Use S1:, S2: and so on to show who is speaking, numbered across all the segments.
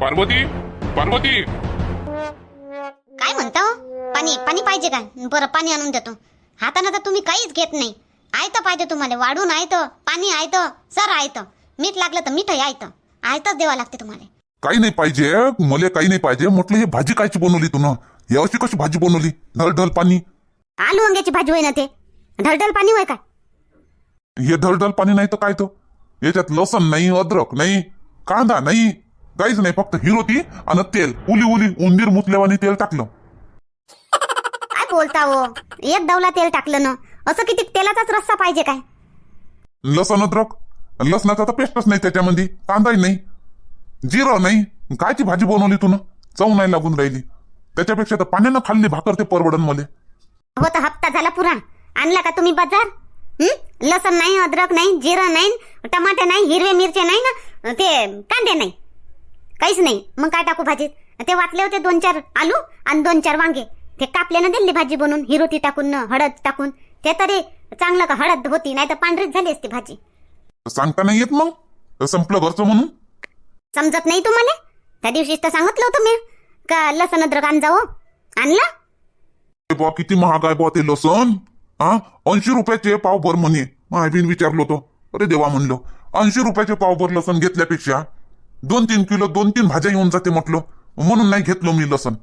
S1: पार्वती पार्वती.
S2: काय म्हणता? हो? पाणी पाणी पाहिजे काय बरं पाणी आणून देतो. हाताने तर तुम्ही काहीच घेत नाही. आयतं पाहिजे तुम्हाला. वाढून आयतं पाणी आयतं सर आयतं. मीठ लागलं तर मीठही आयतं. आयतंच द्यावं लागते तुम्हाला.
S3: काही नाही पाहिजे. मले काही नाही पाहिजे. म्हटलं हे भाजी कायची बनवली तू ना? यावर्षी कशी भाजी बनवली? ढल ढल पाणी.
S2: आलू वांग्याची भाजी होय ना ते. ढलढल पाणी होय काय
S3: हे ढल ढल पाणी नाही तर काय तो याच्यात लसण नाही अद्रक नाही कांदा नाही. काहीच नाही फक्त हिरोती आणि तेल. उली उली उंदीर मुतल्यावानी तेल टाकलं.
S2: काय बोलता हो? एक दवला तेल टाकलं ना. असं किती तेलाचाच रस्सा पाहिजे काय?
S3: लसण अद्रक. लसणाचा तर पेस्टच नाही त्याच्यामध्ये कांदाही नाही. जिरं नाही. कायची भाजी बनवली तू ना? चव नाही लागून राहिली. त्याच्यापेक्षा तर पाण्यानं खाल्ली भाकर ते परवडन मले.
S2: हो तर हप्ता झाला पुरा आणला का तुम्ही बाजार? हं? लसण नाही अद्रक नाही जिरं नाही टमाटे नाही हिरवे मिरचे नाही ना? ते कांदे नाही. काहीच नाही. मग काय टाकू भाजीत? ते वाटले होते दोन चार आलू आणि दोन चार वांगे. ते कापल्यानं दिली भाजी बनवून हिरोती टाकून न हळद टाकून. ते तरी चांगलं का हळद होती नाही तर पांढरीच झाली असती भाजी.
S3: सांगता नाही येत मग? संपलं घरचं म्हणून?
S2: समजत नाही तुम्हाला? त्या दिवशीच तर सांगितलं होतं मी. का लसण अद्रक आण जाऊ आणलं?
S3: ए बुवा किती महाग आहे बुवा ते लसण. हा ऐंशी रुपयाचे पावभर म्हणे. महाबीन विचारलो होतो अरे देवा म्हणलो ऐंशी रुपयाचे पावभर लसण घेतल्यापेक्षा दोन तीन किलो दोन तीन भाज्या येऊन जाते म्हटलं. म्हणून नाही घेतलो मी लसण.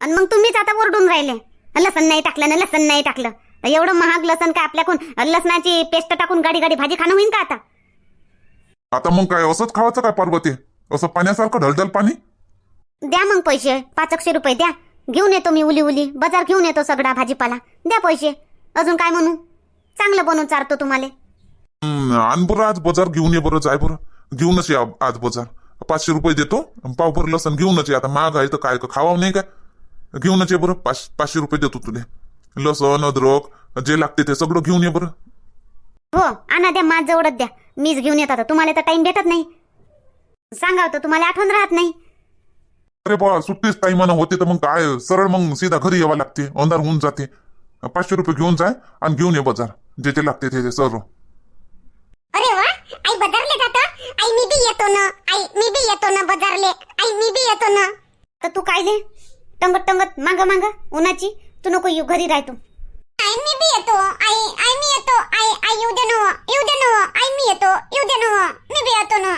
S2: आणि मग तुम्हीच आता ओरडून राहिले. लसण नाही टाकलं ना लसण नाही टाकलं. एवढं महाग लसण काय आपल्याकडून लसणाची पेस्ट टाकून गाडी गाडी भाजी खाणं होईन का आता?
S3: आता मग काय असंच खावायचं काय पार्वती? असं पाण्यासारखं ढलढल पाणी?
S2: द्या मग पैसे पाच एकशे रुपये द्या. घेऊन येतो मी उली उली बाजार घेऊन येतो सगळा भाजीपाला. द्या पैसे. अजून काय म्हणू? चांगलं बनवून चारतो तुम्हाला.
S3: आण बरं आज बाजार घेऊन ये बरं जाय बरं. घेऊनच ये आज बाजार पाचशे रुपये देतो पावभर लसण घेऊनच ये. आता महाग आहे तर काय खावा नाही काय घेऊनच ये बरं. पाच पाचशे रुपये देतो तुले. लसण अद्रक जे लागते ते सगळं घेऊन ये बरं.
S2: हो आणा द्या माझ जवळच द्या. मीच घेऊन येत आता. तुम्हाला तर टाइम भेटत नाही. सांगा तर तुम्हाला आठवण राहत नाही.
S3: अरे बा सुट्टीच टाईमानं होते तर मग काय? सरळ मग सीधा घरी यावं लागते. अंधार होऊन जाते. पाचशे रुपये घेऊन जाय आणि घेऊन ये बाजार. जे जे लागते ते सर्व.
S4: अरे वा आई जातो आई मी बी येतो ना. आई मी बी येतो ना बाजारले. आई मी बी येतो ना.
S2: तर तू काय ले? टंगत टंगत माग माग. उन्हाची तू नको येऊ घरी राह तू.
S4: आई मी बी येतो. आई आई मी येतो. आई आई येऊ दे ना. येऊ दे ना. आई मी येतो. येऊ दे ना. मी बी येतो ना.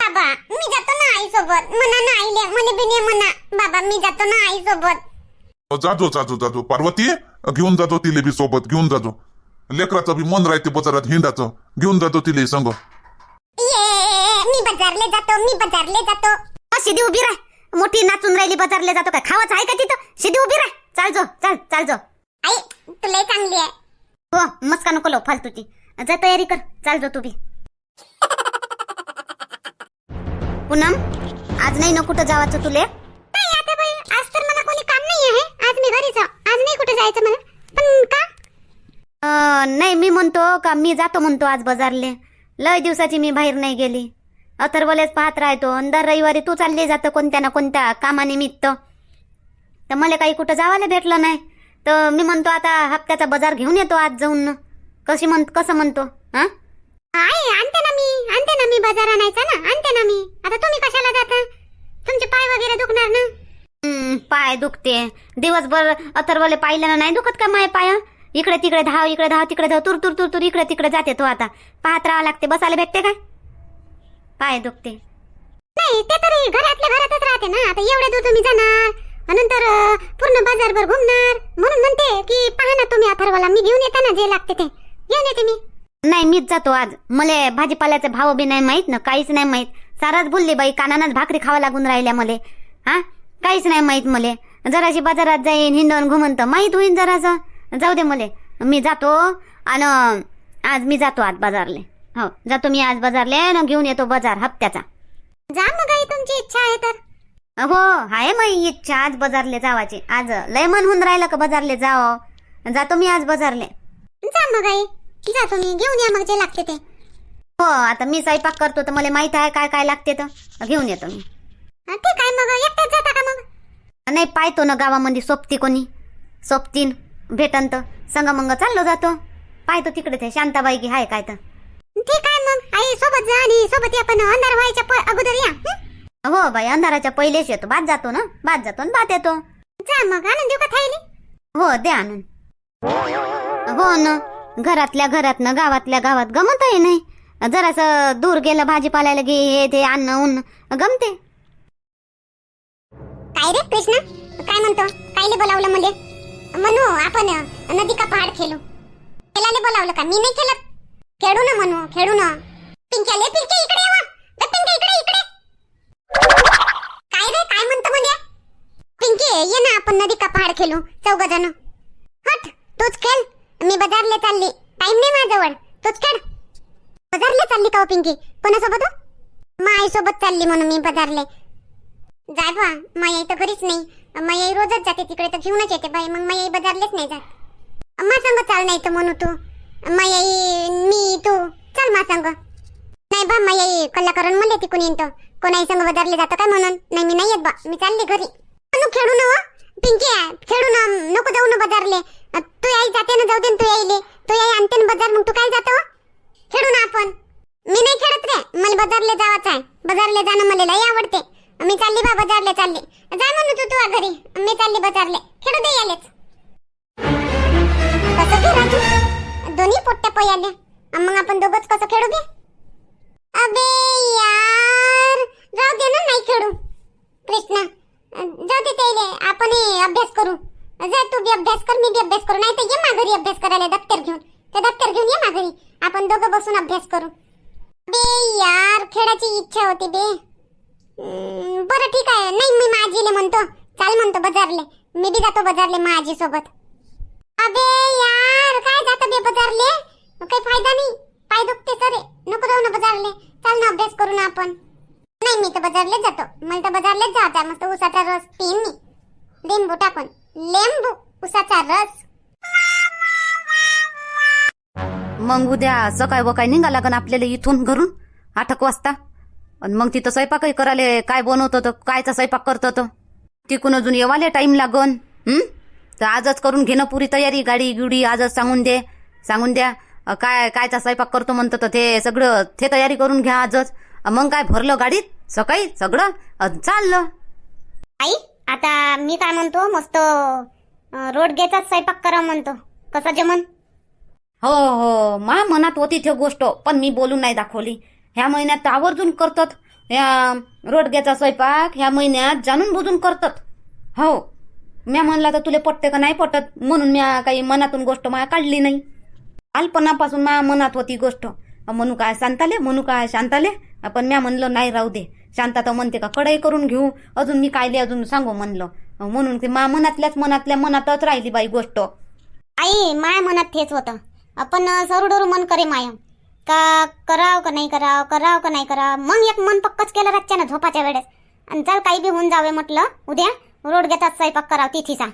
S4: बाबा मी जातो ना आई सोबत म्हणा ना आईले. म्हणे बी नाही म्हणा. बाबा मी जातो ना आई सोबत
S3: जाजो जाजो जाजो पार्वती घेऊन जातो तिले बी सोबत. घेऊन जाजो लेकराचं बी मन राहते बाजारात हिंडाचं. घेऊन जातो तिले संग.
S4: बाजारले जातो मी बाजारले जातो.
S2: अ, शिदी उभी राह. मोठी नाचून राहिली बाजारले जातो काय खावाच आहे का तिथं? शिदी उभी राह. चाल जो चाल चाल जो.
S4: आई तुला चांगली आहे.
S2: हो मस्का नको लो फालतूची. जा तयारी कर. चाल जो तू बी. पूनम आज नाही ना कुठं जावाचं तुले?
S4: नाही आता बाई आज तर मला कोणी काम नाही आहे आज मी घरी जा आज नाही कुठे जायचं मला. पण का?
S2: अं, नाही मी म्हणतो का मी जातो म्हणतो आज बाजारले. लय दिवसाची मी बाहेर नाही गेली. अथर्वलेच पाहत राहतो. आणि दर रविवारी तू चालली जातं कोणत्या ना कोणत्या कामानिमित्त. तर मला काही कुठं जावायला भेटलं नाही. तर मी म्हणतो आता हप्त्याचा बाजार घेऊन येतो आज जाऊन. न. कशी म्हण कसं म्हणतो? हा?
S4: आई आणते ना मी आणते ना मी बाजार आणायचा ना आणते ना मी. आता तुम्ही कशाला जाता? तुमचे पाय वगैरे दुखणार ना?
S2: पाय दुखते. दिवसभर अथर्वले पाहिल्यानं नाही दुखत का माय पाय? इकडे तिकडे धाव इकडे धाव तिकडे धाव तुर तुर तुर तुर इकडे तिकडे जाते तो आता. पाहत राहावं लागते. बसायला भेटते काय? पाय दुखते.
S4: नाही ते तरी घरातल्या घरातच राहते ना. आता एवढे दूर तुम्ही जाणार नंतर पूर्ण बाजारभर घुमणार. म्हणून म्हणते की पहा ना तुम्ही अथर्वला. मी घेऊन येते ना जे लागते ते. घेऊन येते मी.
S2: नाही मीच जातो आज. मले भाजीपाल्याचे भाव बी नाही माहीत ना काहीच नाही माहीत. साराच बोलली बाई कानानच भाकरी खावा लागून राहिल्या मले. हा? काहीच नाही माहीत मले. जराशी बाजारात जाईन हिंडून घुमन तर माहीत होईन जरासं. जाऊ दे मले. मी जातो आणि आज मी जातो आज बाजारले. हो जातो मी आज बाजारले आणि घेऊन येतो बाजार हप्त्याचा.
S4: जा मग आई तुमची इच्छा आहे तर.
S2: हो आहे मग इच्छा आज बाजारले जावाची. आज लय मन होऊन राहिलं का बाजारले जावं? जातो मी आज बाजारले.
S4: जा मग आई जा तुम्ही घेऊन या मग जे लागते ते.
S2: हो आता मी स्वयंपाक करतो तर मला माहीत आहे काय काय लागते तर. घेऊन येतो मी.
S4: ठीक आहे मग एकटेच जाता का मग?
S2: नाही पाहतो ना गावामध्ये सोबती कोणी. सोबतीन भेटन तर. संग मंग चाललो जातो. पाहतो तिकडे ते शांताबाई की हाय काय तर.
S4: ठीक आहे मग आई सोबत जा आणि सोबत या पण अंधार व्हायच्या प- अगोदर या हं?
S5: बाई अंधाराच्या पहिलेच येतो. बाद जातो ना? बाद जातो ना बाद येतो.
S4: जा मग आणून देऊ का थाईली?
S5: हो दे आणून. हो ना. घरातल्या घरात ना गावातल्या गावात गमतही नाही. जरासं दूर गेलं भाजीपाल्याला गे हे ते अन्न उन्न गमते.
S4: काय रे कृष्ण? काय म्हणतो? कायले बोलावलं मले? म्हणू आपण नदी का पहाड खेळू. खेळायला बोलावलं का? मी नाही खेळत. खेळू ना म्हणू खेळू ना. पिंक्याले पिंक्या इकडे ये वा. ए, इकडे इकडे. काय रे काय म्हणतो म्हणजे पिंकी ये ना आपण नदी का पहाड खेळू. चौघ जण हट तूच खेळ. मी बाजारले चालली. टाइम नाही माझ्याजवळ. तूच खेळ. बाजारले चालली का हो पिंकी? कोणासोबत हो? माई सोबत चालली म्हणून मी बाजारले. जाय बा माई तर घरीच नाही. माई रोजच जाते तिकडे तर घेऊनच येते बाई. मग माई बाजारलेच नाही जात. अम्मा संग चाल नाही तर म्हणू तू. मयाई मी तू. चल मा संग. नाही बा माई कलाकारण म्हणले ती कोणी येतो कोणाही संग वधारले जातं काय म्हणून? नाही मी नाही येत बा. मी चालली घरी. अनु खेळू ना पिंकी खेळू ना. नको जाऊ ना बाजारले तू आई जाते ना जाऊ दे तू यायले. तू आई आणते ना बाजार मग तू काय जातो? खेळू ना आपण. मी नाही खेळत रे. मला बाजारले जावाच आहे. बाजारले जाणं मला लई आवडते. मी चालली बा बाजारले चालली. जा म्हणू तू तुझ्या घरी. मी चालली बाजारले खेळू दे यालेच. दोन्ही पोट्ट्या पयाले मग आपण दोघच कसं खेळू दे अबे यार जाऊ दे ना नाही खेळू. कृष्णा जाऊ दे त्याले आपण हे अभ्यास करू. जा तू बी अभ्यास कर मी बी अभ्यास करू. नाही तर ये माघारी अभ्यास करायला दप्तर घेऊन. ते दप्तर घेऊन ये माघारी. आपण दोघं बसून अभ्यास करू. बे यार खेळाची इच्छा होती बे. बरं ठीक आहे. नाही मी माझीले म्हणतो. चाल म्हणतो बाजारले. मी बी जातो बाजारले माझी सोबत. अबे यार काय जातो बे बाजारले? काही फायदा नाही. पाय दुखते सरे नको जाऊ ना बाजारले. चाल ना अभ्यास करू ना आपण. नाही मी तर बाजारलेच जातो. मला तर बाजारलेच जायचं मस्त उसाचा रस पिन मी. लिंबू टाकून. लिंबू उसाचा रस.
S5: मग उद्या सकाळ वकाळ निघा लागन आपल्याला इथून घरून? आठ वाजता. आणि मग तिथं स्वयंपाकही करायला. काय बनवत तर कायचा स्वयंपाक करत होतं तिकून अजून येवाले टाईम लागन. हं? तर आजच करून घेणं पुरी तयारी गाडी गिडी आजच सांगून दे. सांगून द्या. काय कायचा स्वयंपाक करतो म्हणतं तर ते सगळं ते तयारी करून घ्या आजच. मग काय भरलं गाडीत? सकाळी सगळं? चाललं.
S4: आई आता मी काय म्हणतो मस्त अं, रोडगेचाच स्वयंपाक करा म्हणतो. कसा जमन
S5: हो हो. मा मनात होती ती गोष्ट पण मी बोलून नाही दाखवली. ह्या महिन्यात तर आवर्जून करतात. ह्या रोडग्याचा स्वयंपाक ह्या महिन्यात जाणून बुजून करतात. हो. म्या म्हणला तर तुले पटते का नाही पटत? म्हणून म्या काही मनातून गोष्ट माया काढली नाही. अल्पनापासून माया मनात होती गोष्ट. म्हणू काय शांताले म्हणू काय शांताले. पण म्या म्हणलं नाही राहू दे. शांता तर म्हणते का कडाई करून घेऊ. अजून मी कायले अजून सांगू म्हणलं. म्हणून ते मा मनातल्याच मनातल्या मनातच राहिली बाई गोष्ट.
S4: आई माया मनात तेच होतं. आपण सरुडरू मन करे माया. का कराव का नाही कराव कराव का नाही कराव? मग एक मन पक्कच केलं रातच्या ना झोपाच्या वेळेस. आणि चल काही बी होऊन जावे म्हटलं उद्या. रोड घेतात स्वयंपाक कराव तिथीचा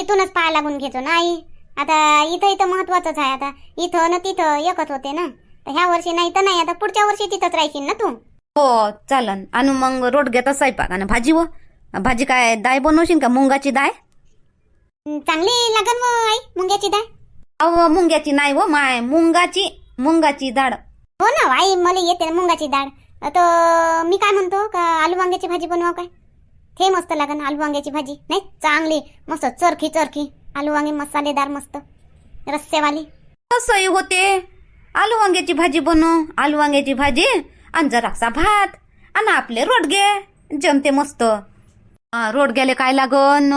S4: इथूनच पाय लागून घेतो ना आई. आता इथं इथं महत्वाचंच आहे. आता इथं ना तिथं एकच होते ना. तर ह्या वर्षी नाही तर नाही. आता पुढच्या वर्षी तिथंच राहशील ना तू.
S5: हो चालन. आणि मग रोड घेता स्वयंपाक. आणि भाजी व? भाजी काय दाय बनवशील का? मुंगाची दाय
S4: चांगली लागन व आई मुंग्याची डाळ
S5: अहो मुंग्याची नाही व. माय मुंगाची मुंगाची डाळ.
S4: हो ना आई मला येते ना मुंगाची डाळ. तर मी काय म्हणतो का आलू वांग्याची भाजी बनवा काय? ते मस्त लागन आलू वांग्याची भाजी नाही? चांगली. मस्त चरखी चरखी. आलू वांगे मसालेदार मस्त. रस्सेवाली.
S5: तसंही होते. आलू वांग्याची भाजी बनव. आलू वांग्याची भाजी आणि जरासा भात आणि आपले रोडगे. जमते मस्त. रोडग्याले काय लागन?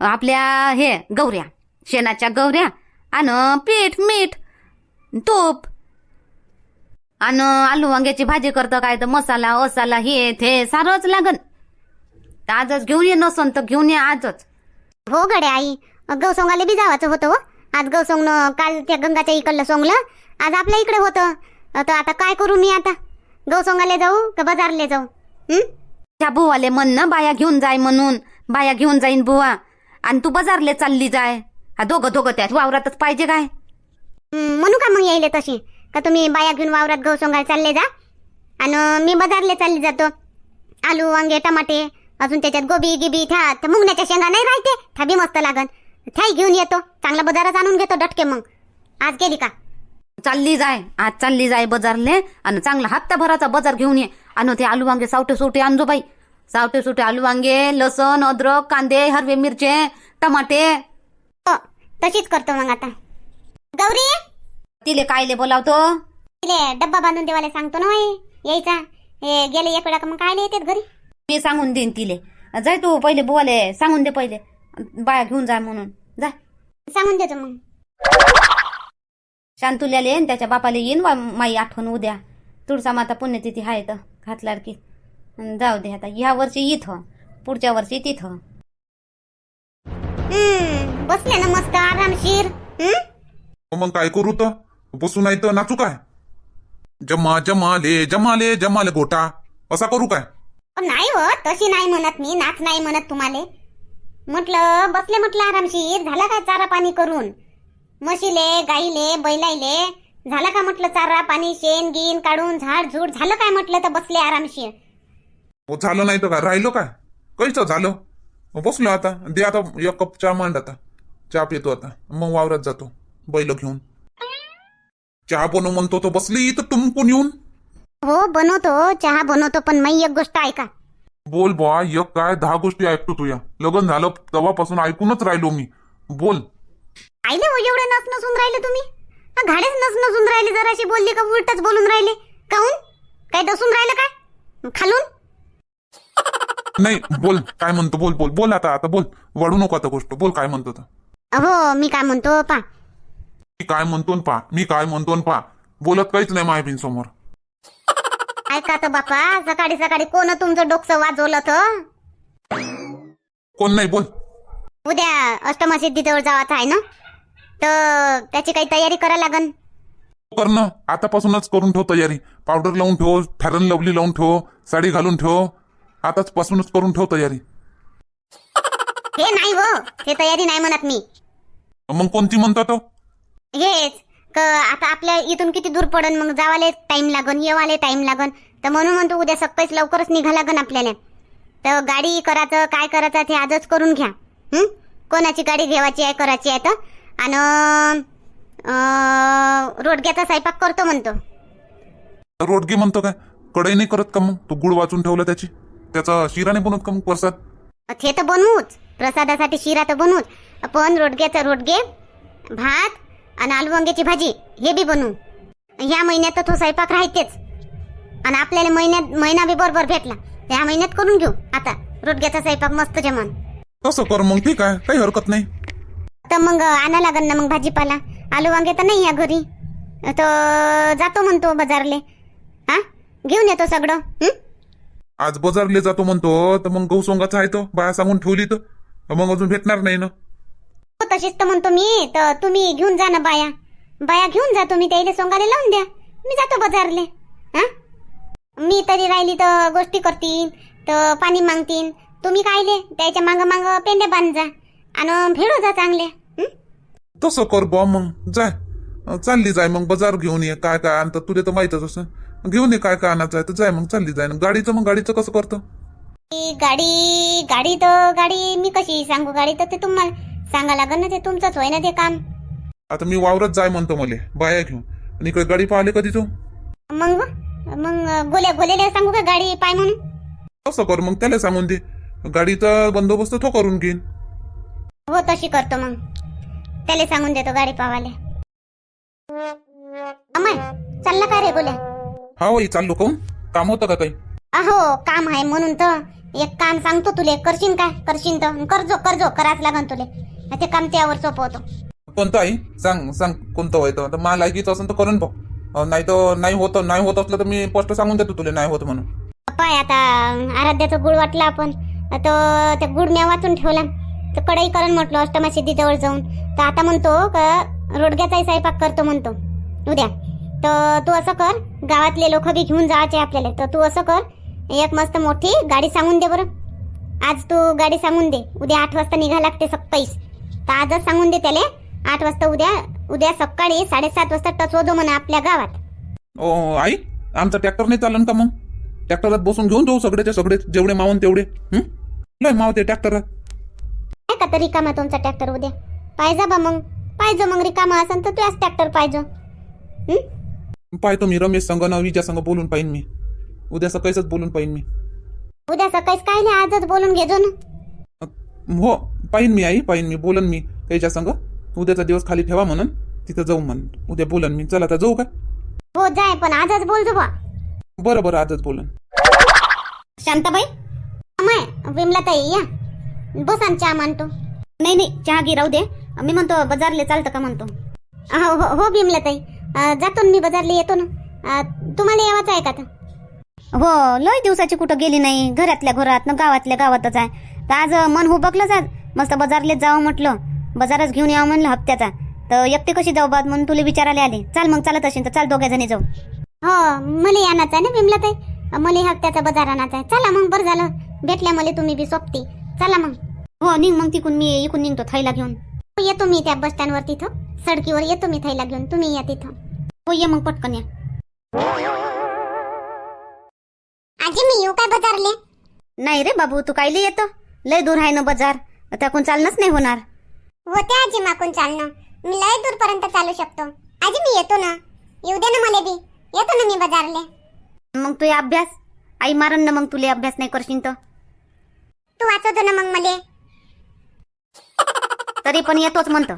S5: आपल्या हे गौऱ्या शेणाच्या गौऱ्या आणि पीठ मीठ तूप. आणि आलू वांग्याची भाजी करतं काय? तर मसाला असाला हे ते सारंच लागन. तर आजच घेऊन ये नसन तर घेऊन ये आजच.
S4: हो गडे आई गौसोंगाले बी जावाचं होतं हो. आज गौसोंगनं काल त्या गंगाच्या इकडलं सोंगलं आज आपल्या इकडे होतं. तर आता काय करू मी आता? गौसोंगाले जाऊ का बाजारले जाऊ? हं?
S5: त्या बुवाले म्हण ना बाया घेऊन जाय म्हणून. बाया घेऊन जाईन बुवा. आणि तू बाजारले चालली जाय. हा दोघं दोघं त्यात वावरातच पाहिजे काय?
S4: हं, म्हणू का मग यायले तशी? का तुम्ही बाया घेऊन वावरात गौसोंगाला चालले जा? आणि मी बाजारले चालली जातो. आलू वांगे टमाटे अजून त्याच्यात गोबी गिबी त्या त्या मुंगण्याच्या शेंगा नाही राहते. त्या बी मस्त लागन. त्याही घेऊन येतो. चांगला बाजारात आणून घेतो डटके मग. आज गेली का?
S5: चालली जाय. आज चालली जाय बाजारले आणि चांगला हप्ताभराचा बाजार घेऊन ये. आणि ते आलू वांगे सावटे सुटे आणजो बाई. सावटे सुटे आलू वांगे लसण अद्रक कांदे हरवे मिरचे टमाटे.
S2: हो तशीच करतो मग आता. गौरी?
S5: तिले कायले बोलावतो?
S2: तिले डब्बा बांधून देवाला सांगतो ना होय यायचा. हे गेले एक वेळा का मग कायले येतात घरी?
S5: मी सांगून देईन तिले. जाय तू पहिले बोले सांगून दे पहिले. बाया घेऊन जाय म्हणून. जा.
S2: सांगून देतो मग.
S5: शांतुल्याले आणि त्याच्या बापाला येईन वा माई आठवण उद्या. तुळसा माता पुण्यतिथी आहे तर घातल्यावर की. अन जाऊ दे आता. ह्या वर्षी इथं पुढच्या वर्षी तिथं.
S2: हम्म बसले ना मस्त आरामशीर हम्म?
S3: मग काय करू तर बसू नाही तर नाचू काय? जमा जमाले जमाले जमाले गोटा. असा करू काय?
S2: नाही हो तशी नाही म्हणत मी नाच नाही म्हणत तुम्हाला. म्हटलं बसले म्हटलं आरामशीर झाला का चारा पाणी करून? म्हशीले गाईले बैलाईले झालं का म्हटलं चारा पाणी शेण गिन काढून झाड झूड झालं काय म्हटलं तर बसले आरामशीर?
S3: हो झालं नाही तर का राहिलो का कैचं झालं. बसलो आता दे आता एक कप चहा मांड आता. चहा पितो आता मग वावरात जातो बैल घेऊन. चहा बनव म्हणतो तो बसली तर तुमकून येऊन.
S2: हो बनवतो चहा बनवतो पण मी एक गोष्ट ऐका.
S3: बोल बा एक काय दहा गोष्टी ऐकतो तुया. लग्न झालं तेव्हापासून ऐकूनच राहिलो मी. बोल.
S2: आईले हो एवढे नस नसून राहिले तुम्ही? हा, घाडेच नस नसून राहिले जराशी बोलली का उलटच बोलून राहिले. काहून काय डसून राहिलं काय? खालून?
S3: नाही बोल काय म्हणतो बोल बोल बोल आता आता बोल. वाढू नको आता गोष्ट बोल काय म्हणतो तर
S2: हो मी काय म्हणतो पा.
S3: मी काय म्हणतो न पा. मी काय म्हणतो न पा. बोलत काहीच नाही मायबीन समोर.
S2: ऐका तर बापा सकाळी सकाळी कोण तुमचं डोकं वाजवलं तर?
S3: कोण नाही बोल.
S2: उद्या अष्टमा सिद्धीजवळ जावाचं आहे ना? तर त्याची काही तयारी करा लागन.
S3: कर ना आतापासूनच करून ठेव तयारी. पावडर लावून ठेव फॅरन लवली लावून ठेव साडी घालून ठेव आताच पासूनच करून ठेव तयारी.
S2: हे नाही हो हे तयारी नाही म्हणत मी.
S3: मग कोणती म्हणतो तो
S2: हेच क आता आपल्या इथून किती दूर पडन मग जावाले टाइम लागन येवाले टाइम लागन. तर म्हणून म्हणतो उद्या सकाळीच लवकरच निघा लागन आपल्याला. तर गाडी करायचं काय करायचं ते आजच करून घ्या? कोणाची गाडी घेवायची आहे करायची आहे तर? आणि रोडग्याचा स्वयंपाक करतो म्हणतो.
S3: रोडगे म्हणतो काय? कढई नाही करत का मग? तू गुळ वाचून ठेवलं त्याची? त्याचा शिरा नाही बनवत का मग प्रसाद?
S2: ते तर बनवूच. प्रसादासाठी शिरा तर बनवूच. पण रोडग्याचा रोडगे भात आणि आलू वांग्याची भाजी हे बी बनवू. ह्या महिन्यात तो स्वयंपाक राहतेच. आणि आपल्याला महिन्यात महिना बी बरोबर भेटला. ह्या महिन्यात करून घेऊ. आता रोडग्याचा स्वयंपाक मस्त जमन
S3: तसं कर मग ठीक आहे. काही हरकत नाही.
S2: तर मग आणा लागन ना मग भाजीपाला. आलू वांगे तर नाही या घरी. तर जातो म्हणतो बाजारले. हा? घेऊन येतो सगळं. हं?
S3: आज बाजारले जातो म्हणतो तर मग गहू सोंगाचा आहे तो. बाया सांगून ठेवली तर. मग अजून भेटणार नाही ना.
S2: हो तशीच तर म्हणतो मी. तर तुम्ही घेऊन जा ना बाया. बाया घेऊन जा तुम्ही. त्याला सोंगाले लावून द्या. मी जातो बाजारले. हा? मी तरी राहिली तर गोष्टी करतील तर पाणी मागतील तुम्ही कायले त्याच्या माग माग पेंडे बांध जा. आणि भेडो जा चांगले?
S3: तसं कर बा मग. जाय चालली जाय मग बाजार घेऊन ये. काय काय आणतं तुला तर माहीतच असं. घेऊन ये काय काय आणायचं आहे तर जाय मग. चालली जाय गाडीचं मग गाडीचं कसं करतं?
S2: ती गाडी गाडी तर गाडी मी कशी सांगू? गाडी तर ते तुम्हाला सांगा लागन ना ते तुमचंच होय ना ते काम.
S3: आता मी वावरत जाय म्हणतो मले. बाया घेऊन. आणि इकडे गाडी पाहिले कधी तू?
S2: मग? मग गोल्या गोल्याला सांगू का गाडी पाय म्हणून?
S3: तसं कर मग त्याला सांगून दे. गाडीचा बंदोबस्त तो करून घेईन.
S2: हो तशी करतो मग. त्याला सांगून देतो गाडी पावाले अमय चालला का रे गोल्या?
S3: हा वही चाललो. काहून? काम होतं का काही?
S2: अहो काम आहे म्हणून तर. एक काम सांगतो तुले करशील काय? करशील तर. करजो करजो कराच लागन तुले. ते काम त्यावर सोपवतो
S3: कोणतं आहे सांग सांग कोणतं व्हायचं आता मला लायकीचं असेल तर करून पाहू नाही तर नाही होत नाही होत असलं तर मी स्पष्ट सांगून देतो तुला नाही होत म्हणून.
S2: पाय आता आराध्याचं गुळ वाटला आपण तर ते गुळ म्या वाचून ठेवला तर कडाई करण म्हटलं अष्टमा सिद्धीजवळ जाऊन. तर आता म्हणतो का रोडग्याचाही स्वयंपाक करतो म्हणतो. उद्या. तर तू असं कर गावातले लोक बी घेऊन जायचे आपल्याला. तर तू असं कर एक मस्त मोठी गाडी सांगून दे बरं. आज तू गाडी सांगून दे. उद्या आठ वाजता निघा लागते सत्तावीस. तर आजच सांगून दे त्याला आठ वाजता उद्या उद्या सकाळी साडेसात वाजता टच होतो म्हणा आपल्या गावात.
S3: ओ आई आमचा ट्रॅक्टर नाही चालन का मग? ट्रॅक्टरात बसून घेऊन जाऊ सगळेचे सगळे जेवढे मावून तेवढे. हं? लय मावते ट्रॅक्टरात
S2: आहे का तर रिकामा तुमचा ट्रॅक्टर उद्या? पाहिजे बा मग. पाहिजे मग रिकामा असेल तर तुझ्याच ट्रॅक्टर पाहिजे. हं?
S3: पाहतो मी रमेश संघ नवीच्या संघ बोलून पाहिन मी.
S6: उद्या सकाळीच बोलून पाहिन मी.
S2: उद्या सकाळीच काय नाही आजच बोलून घेजो ना.
S6: हो पाहिन मी आई पाहिन मी बोलन मी त्याच्या संग उद्याचा दिवस खाली ठेवा म्हणून तिथं जाऊ म्हण. उद्या बोलन मी. चला आता जाऊ का?
S2: हो जाय पण आजच बोलजो बा
S6: बरं बरं आजच बोलन.
S2: शांताबाई? अमाय विमला ताई या. बस चहा मानतो नाही नाही चहा घे राहू दे. मी म्हणतो बाजारले चालतं का म्हणतो. हो हो हो विमला ताई जातो ना मी बाजारले येतो ना. अं, तुम्हाला यावाचं आहे का आता? हो लय दिवसाची कुठं गेली नाही. घरातल्या घरात ना गावातल्या गावातच आहे. तर आज मन हुबकलंच आज. मस्त बाजारलेच जावं म्हटलं. बाजारच घेऊन यावं म्हणलं हप्त्याचा. तर एकटी कशी जाऊ बाद म्हणून तुला विचारायला आले. चाल मग चालत असेल तर चाल दोघ्या जणी जाऊ. हो मला यानाच आहे ना विमला ताई मला हप्त्याचा बाजार आणायचा आहे. चला मग बरं झालं. भेटल्या मला तुम्ही बी सोबती. चला मग. हो निघ मग तिकून. मी इकून निघतो थैला घेऊन. हो, येतो मी त्या बस स्टँडवर तिथं. सडकीवर येतो मी थैला घेऊन. तुम्ही या तिथं. हो ये मग पटकन या.
S4: आजी मी येऊ काय बाजारले?
S2: नाही रे बाबू तू कायले येतो? लय दूर आहे ना बाजार. त्याकून चालणंच नाही होणार.
S4: होते आजी माकून चालणं. मी लय दूरपर्यंत चालू शकतो. आजी मी येतो ना. येऊ दे ना मला बी. येतो ना मी बाजारले.
S2: मग तू अभ्यास. आई मारन ना मग तुले अभ्यास नाही करशील तर.
S4: तू वाचवतो ना मग मले.
S2: तरी पण येतोच म्हणतो.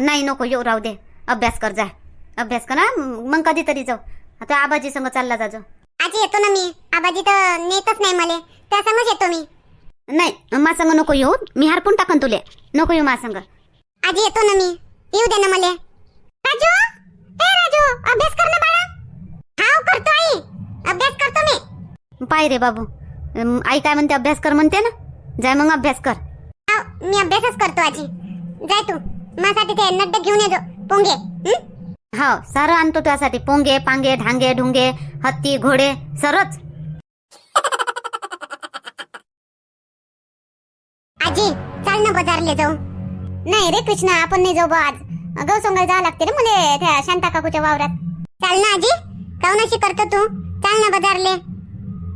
S2: नाही नको येऊ राहू दे. अभ्यास कर जा. अभ्यास कर हा. मग कधीतरी जाऊ. आता आबाजी संग चालला जाजो
S4: आजी येतो ना मी. आबाजी तर नेतच नाही मले. त्या संगच येतो मी.
S2: नाही मा संग नको येऊ. मी हारपून टाकन तुले. नको येऊ मा संग.
S4: आजी येतो ना मी. येऊ दे ना मले. राजू! ए राजू अभ्यास कर ना बाळा. हाव करतो आई. अभ्यास करतो मी.
S2: पाय रे बाबू. अम, आई काय म्हणते अभ्यास कर म्हणते ना. जाय मग अभ्यास कर.
S4: हाव मी अभ्यासच करतो आजी. जाय तू. माझ्यासाठी ते नड्डे घेऊन येतो पोंगे. हं?
S2: हो सारं आणतो त्यासाठी पोंगे पांगे ढांगे ढुंगे हत्ती घोडे सरच.
S4: आजी चाल ना बाजारले जाऊ.
S2: नाही रे कृष्णा आपण नाही जाऊ आज. गौ सोंगायला जावं लागते रे मला त्या शांता काकूच्या वावरात.
S4: चाल ना आजी काऊन अशी करतो तू. चाल ना बाजारले.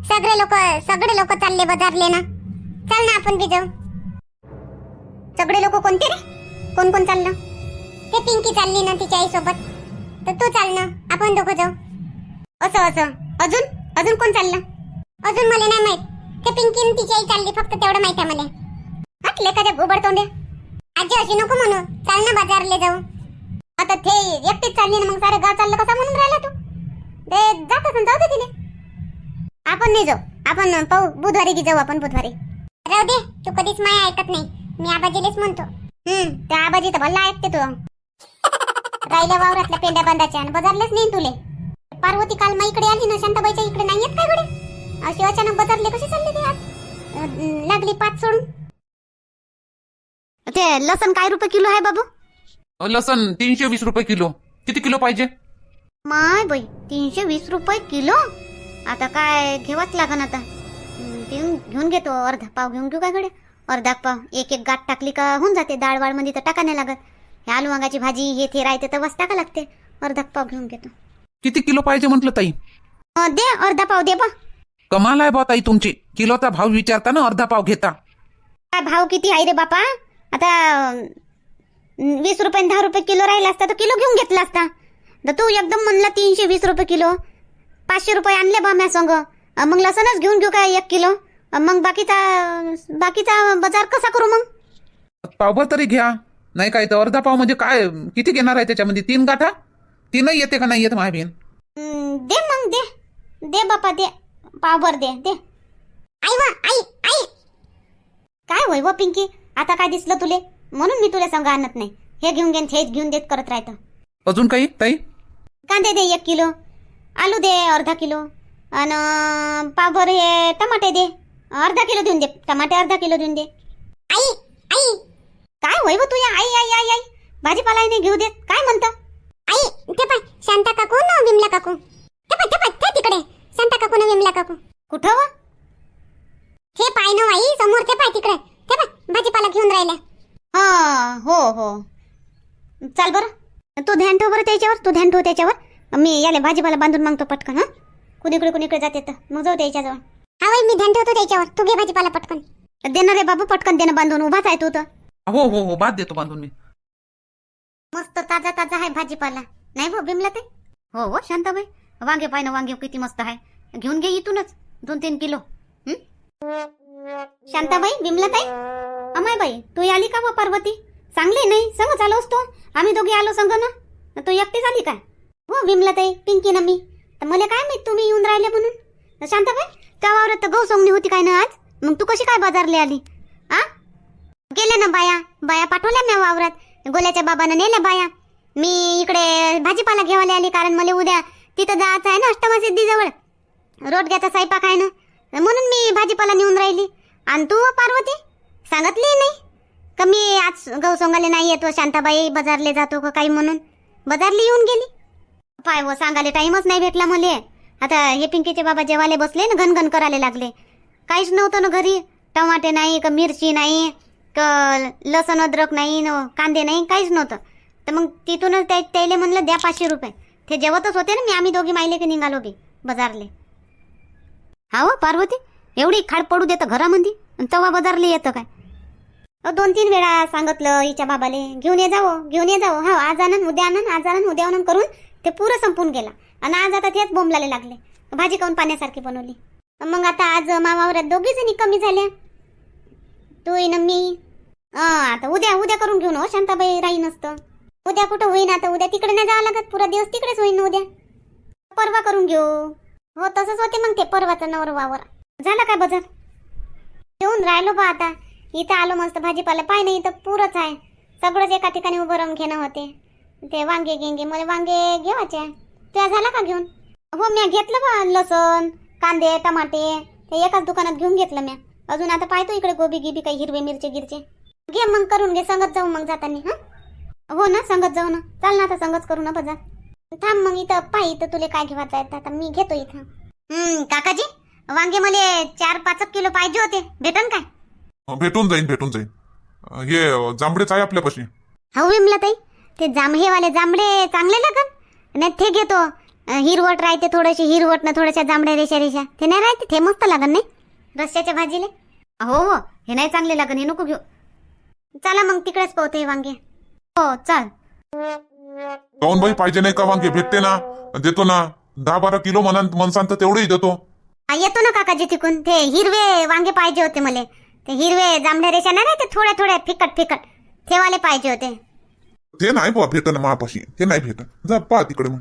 S4: सगळे लोक सगळे लोक चालले बाजारले ना. चाल ना आपण बी जाऊ.
S2: सगळे लोक कोणते रे? कोण कोण चाललं?
S4: ते पिंकी चालली ना तिच्या आई सोबत तर तू चाल ना आपण दोघं जाऊ.
S2: असं असं. अजून? अजून कोण चाललं?
S4: अजून मला नाही माहीत. ते पिंकी आणि तिची आई चालली फक्त तेवढं माहीत आहे मला.
S2: हटले का गोबड तोंडे
S4: आजी अशी नको म्हणू. चाल ना बाजारले जाऊ.
S2: आता ते एकटीच चालली ना मग सारे गाव चाललं कसा म्हणून राहिला तू? ते जात असेल जाऊ दे तिने. आपण नाही जाऊ. आपण पाहू बुधवारी की जाऊ आपण बुधवारी.
S4: राहू दे तू कधीच माया ऐकत नाही. मी आबाजीलेच म्हणतो.
S2: हम्म त्या आबाजी तर भल्ला ऐकते तू. राहिल्या वावरातल्या पेंड्या बांधाच्या आणि बजारलेच नाही तुले. पार्वती काल माईकडे आली ना शांताबाईच्या इकडे नाही येत काय गडे अशी अचानक बजारले कशी चालले ते आज? लागली पाच सोडून. ते लसण काय रुपये किलो आहे बाबू?
S6: लसण तीनशे वीस रुपये किलो. किती किलो पाहिजे?
S2: माय बाई तीनशे वीस रुपये किलो? आता काय घेवाच लागन आता. घेऊन घेऊन घेतो अर्धा पाव घेऊन घेऊ काय कडे अर्धा पाव एक एक गाठ टाकली का होऊन जाते डाळ वाळमध्ये तर टाका नाही लागत. हे आलू वांगाची भाजी हे ते राहते तर बस टाका लागते. अर्धा पाव घेऊन घेतो.
S6: किती किलो पाहिजे म्हटलं ताई?
S2: अं, दे अर्धा पाव दे बा.
S6: कमाल आहे बा ताई तुमची. किलोचा भाव विचारता ना अर्धा पाव घेता.
S2: काय भाव किती आहे रे बापा? आता वीस रुपये दहा रुपये किलो राहिला असता तर किलो घेऊन घेतला असता. तर तू एकदम म्हणला तीनशे वीस रुपये किलो. पाचशे रुपये आणले बा म्या संग. मग लसणच घेऊन घेऊ काय एक किलो? मग बाकीचा बाकीचा बाजार कसा करू मग?
S6: पावभर तरी घ्या. नाही काय तर अर्धा पाव म्हणजे काय किती घेणार आहे त्याच्यामध्ये? तीन गाठा? तीनही येते का नाही येत माय बहीण?
S2: दे मग दे. दे बापा दे. पावभर दे दे.
S4: आई वा आई आई.
S2: काय होय व पिंकी? आता काय दिसलं तुले? म्हणून मी तुला संग आणत नाही. हे घेऊन घेऊन हेच घेऊन देत करत राहतं.
S6: अजून काही? ताई?
S2: कांदे दे एक किलो. आलू दे अर्धा किलो. आणि पावभर हे टमाटे दे. अर्धा किलो देऊन दे. टमाटे अर्धा किलो देऊन दे.
S4: आई आई.
S2: काय होय व तुया? आई आई आई आई. भाजीपाला नाही घेऊ देत. काय म्हणतं?
S4: आई ते पाय. शांता काकू ना विमला काकू? ते पाय ते पाय. ते तिकडे. शांता काकू ना विमला काकू.
S2: कुठं
S4: ते पाय ना आई. समोर ते पाय तिकडे. ते भाजीपाला घेऊन राहिल्या.
S2: हा हो हो. चाल बरं. तू ध्यान ठेव बरं त्याच्यावर तू ध्यान ठेव त्याच्यावर. मी याला भाजीपाला बांधून मागतो पटकन हा. कुणीकडे कुणीकडे जाते तर. मग जाऊ त्याच्याजवळ
S4: हा वय मी ध्यान ठेवतो त्याच्यावर. तू घे भाजीपाला पटकन.
S2: देणार रे बाबू पटकन देणं बांधून. उभाच आहे तू तर.
S6: हो हो हो बाद देतो बांधून मी.
S2: मस्त ताजा ताजा आहे भाजीपाला. नाही भाऊ बिमला ते? हो हो शांताबाई. वांगे पाय ना वांगे किती मस्त आहे. घेऊन घे इथूनच दोन तीन किलो. हं? शांताबाई बिमलाताई तू आली का बा पार्वती? चांगली नाही? संग आलो असतो. आम्ही दोघे आलो संग ना? तू एकटीच आली काय? हो बिमलाताई पिंकी ना मी. तर मला काय माहीत तुम्ही येऊन राहिले म्हणून? शांताबाई त्या वावरात तर गहू सोंगणी होती काय ना आज? मग तू कशी काय बाजारले आली? आ? गेल्या ना बाया. बाया पाठवल्या मी वावरात. गोल्याच्या बाबानं नेल्या बाया. मी इकडे भाजीपाला घेवायला आली कारण मला उद्या तिथं जायचं आहे ना अष्टमा सिद्धीजवळ रोडग्याचा स्वयंपाक आहे ना? म्हणून मी भाजीपाला नेऊन राहिली. आणि तू पार्वती? सांगत आज गौसंगाले नाही येतो शांताबाई बाजारले जातो का काही म्हणून? बाजारले येऊन गेली. पाय व सांगायला टाइमच नाही भेटला मले. आता हे पिंकीचे बाबा जेवायला बसले ना घनघन करायला लागले. काहीच नव्हतं ना घरी. टमाटे नाही का मिरची नाही का लसण अद्रक नाही न कांदे नाही काहीच नव्हतं. तर मग तिथूनच त्या त्याले म्हणलं द्या पाचशे रुपये. ते जेवतच होते ना मी आम्ही दोघी माहिले की निघालो बी बाजारले. हा हो पार्वती एवढी खाड पडू देतं घरामध्ये तेव्हा बाजारला येतं काय? दोन तीन वेळा सांगितलं हिच्या बाबाले घेऊन ये जावो घेऊन ये जावो. हा आज आणन उद्या आणन आज आणन उद्या आणन करून ते पुरं संपून गेला. आणि आज आता तेच बोंबलाले लागले. भाजी काऊन पाण्यासारखी बनवली? मग आता आज मावावरात दोघी जणी कमी झाल्या. तू येईन मी. आता उद्या उद्या करून घेऊन हो शांताबाई राही नसतं उद्या कुठं होईन आता? उद्या तिकडे नाही जावं लागत. पुरा दिवस तिकडेच होईन उद्या. परवा करून घेऊ. हो तसंच होते मग ते परवाचं नवर वावर. झाला काय बाजार? येऊन राहिलो बा आता. इथं आलो मस्त भाजीपाला पाय नाही इथं पुरच आहे. सगळंच एका ठिकाणी उभं राहून घेणं होते. ते वांगे गेंगे मला वांगे घेवायचे. त्या झाला का घेऊन? हो मी घेतलं बा लसूण कांदे टमाटे. ते एकाच दुकानात घेऊन घेतलं म्या अजून आता पाहतो इकडे गोबी गिबी काही हिरवे मिरचे गिरचे. घे मग करून घे संगत जाऊ मग जाताना हा? हो ना संगत जाऊ ना. चाल ना आता संगत करू ना बाजार थांब मग इथं पाय इथं तुला काय घेवायचं आहे. आता मी घेतो इथं. हम्म काकाजी वांगे मला चार पाच किलो पाहिजे होते. भेटन काय?
S3: भेटून जाईन भेटून जाईन. हे जांभळेच आहे आपल्यापाशी.
S2: हो विमला ताई ते जांभळेवाले जांभळे चांगले लागन नाही ते घेतो. अं, हिरवट राहते थोडेसे हिरवट ना थोड्याशा जांभळ्या रेषा रेषा. ते नाही राहते ते मस्त लागन नाही? रस्त्याच्या भाजीले. हो हो हे नाही चांगले लागन हे नको घेऊ. चला मग तिकडेच पोहते वांगे. हो चाल.
S3: काऊन बाई पाहिजे नाही का वांगे? भेटते ना? देतो ना. दहा बारा किलो म्हणा मनसान तर तेवढेही देतो.
S2: आ, येतो ना काकाजी तिकून. ते हिरवे वांगे पाहिजे होते मला. ते हिरवे जांभळ्या रेषा नाही ते थोड्या थोड्या फिकट फिकट. ठेवाले पाहिजे होते.
S3: ते नाही बुवा भेटन मापाशी. ते नाही भेटन. जा पहा तिकडे मग.